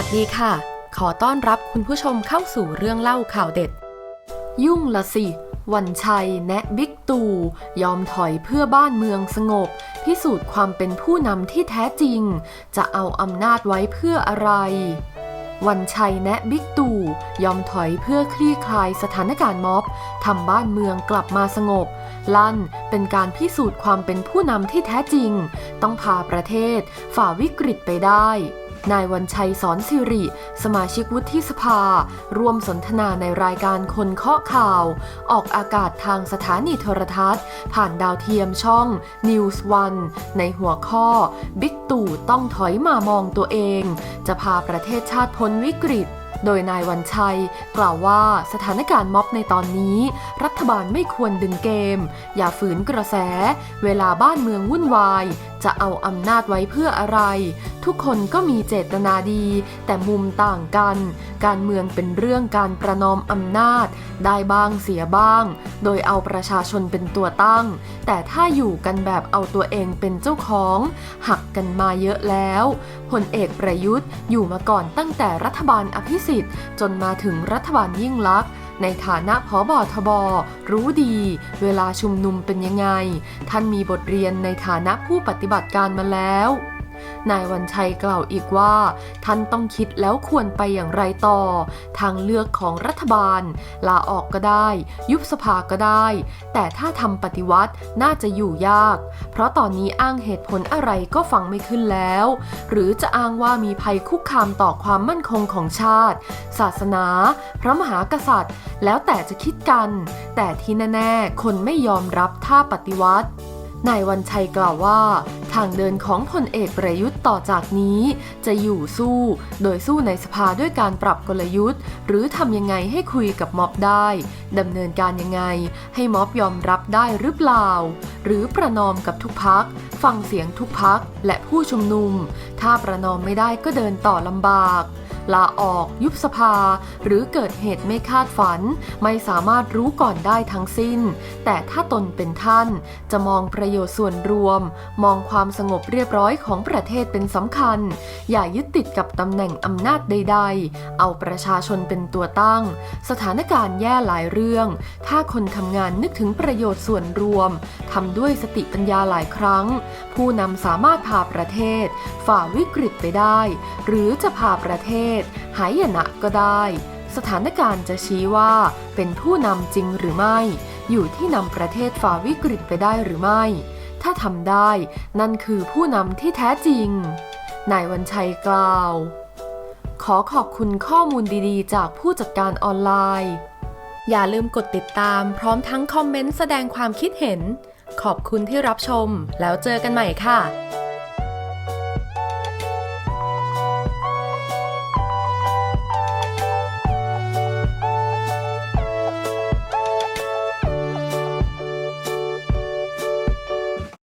ัสดีค่ะ ขอต้อนรับคุณผู้ชมเข้าสู่เรื่องเล่าข่าวเด็ด ยุ่งละสิ วันชัยแนะบิ๊กตู่ยอมถอยเพื่อบ้านเมืองสงบ พิสูจน์ความเป็นผู้นำที่แท้จริง จะเอาอำนาจไว้เพื่ออะไรวันชัยแนะบิ๊กตู่ยอมถอยเพื่อคลี่คลายสถานการณ์ม็อบทำบ้านเมืองกลับมาสงบ ลั่นเป็นการพิสูจน์ความเป็นผู้นำที่แท้จริง ต้องพาประเทศฝ่าวิกฤตไปได้ นายวันชัยสอนสิริ สมาชิกวุฒิสภา ร่วมสนทนาในรายการคนเคาะข่าว ออกอากาศทางสถานีโทรทัศน์ ผ่านดาวเทียมช่อง News One ในหัวข้อ บิ๊กตู่ต้องถอยมามองตัวเอง จะพาประเทศชาติพ้นวิกฤตโดยนายวันชัย กล่าวว่าสถานการณ์ม็อบในตอนนี้ รัฐบาลไม่ควรดึงเกม อย่าฝืนกระแส เวลาบ้านเมืองวุ่นวาย จะเอาอำนาจไว้เพื่ออะไร ทุกคนก็มีเจตนาดี แต่มุมต่างกัน การเมืองเป็นเรื่องการประนอมอำนาจ ได้บ้างเสียบ้าง โดยเอาประชาชนเป็นตัวตั้ง แต่ถ้าอยู่กันแบบเอาตัวเองเป็นเจ้าของ หักกันมาเยอะแล้วพลเอกประยุทธ์อยู่มาก่อนตั้งแต่รัฐบาลอภิสิทธิ์ จนมาถึงรัฐบาลยิ่งลักษณ์ในฐานะพบทบรู้ดี เวลาชุมนุมเป็นยังไง ท่านมีบทเรียนในฐานะผู้ปฏิบัติการมาแล้ว นายวันชัยกล่าวอีกว่า ท่านต้องคิดแล้วควรไปอย่างไรต่อ ทางเลือกของรัฐบาล ลาออกก็ได้ ยุบสภาก็ได้ แต่ถ้าทำปฏิวัติน่าจะอยู่ยาก เพราะตอนนี้อ้างเหตุผลอะไรก็ฟังไม่ขึ้นแล้ว หรือจะอ้างว่ามีภัยคุกคามต่อความมั่นคงของชาติ ศาสนา พระมหากษัตริย์ แล้วแต่จะคิดกัน แต่ที่แน่ๆ คนไม่ยอมรับท่าปฏิวัติ นายวันชัยกล่าวว่า ทางเดินของพลเอกประยุทธ์ต่อจากนี้ จะอยู่สู้ โดยสู้ในสภาด้วยการปรับกลยุทธ์ หรือทำยังไงให้คุยกับม็อบได้ดำเนินการยังไง ให้ม็อบยอมรับได้หรือเปล่า หรือประนอมกับทุกพัก ฟังเสียงทุกพักและผู้ชุมนุม ถ้าประนอมไม่ได้ก็เดินต่อลำบาก ลาออก ยุบสภา หรือเกิดเหตุไม่คาดฝัน ไม่สามารถรู้ก่อนได้ทั้งสิ้น แต่ถ้าตนเป็นท่าน จะมองประโยชน์ส่วนรวม มองความสงบเรียบร้อยของประเทศเป็นสำคัญ อย่ายึดติดกับตำแหน่งอำนาจใด ๆ เอาประชาชนเป็นตัวตั้ง สถานการณ์แย่หลายเรื่อง ถ้าคนทำงานนึกถึงประโยชน์ส่วนรวมทำด้วยสติปัญญาหลายครั้ง ผู้นำสามารถพาประเทศ ฝ่าวิกฤตไปได้ หรือจะพาประเทศศ หายนะก็ได้ สถานการณ์จะชี้ว่าเป็นผู้นำจริงหรือไม่ อยู่ที่นำประเทศฝ่าวิกฤตไปได้หรือไม่ ถ้าทำได้ นั่นคือผู้นำที่แท้จริง นายวันชัยกล่าว ขอขอบคุณข้อมูลดีๆ จากผู้จัดการออนไลน์ อย่าลืมกดติดตามพร้อมทั้งคอมเมนต์แสดงความคิดเห็น ขอบคุณที่รับชม แล้วเจอกันใหม่ค่ะ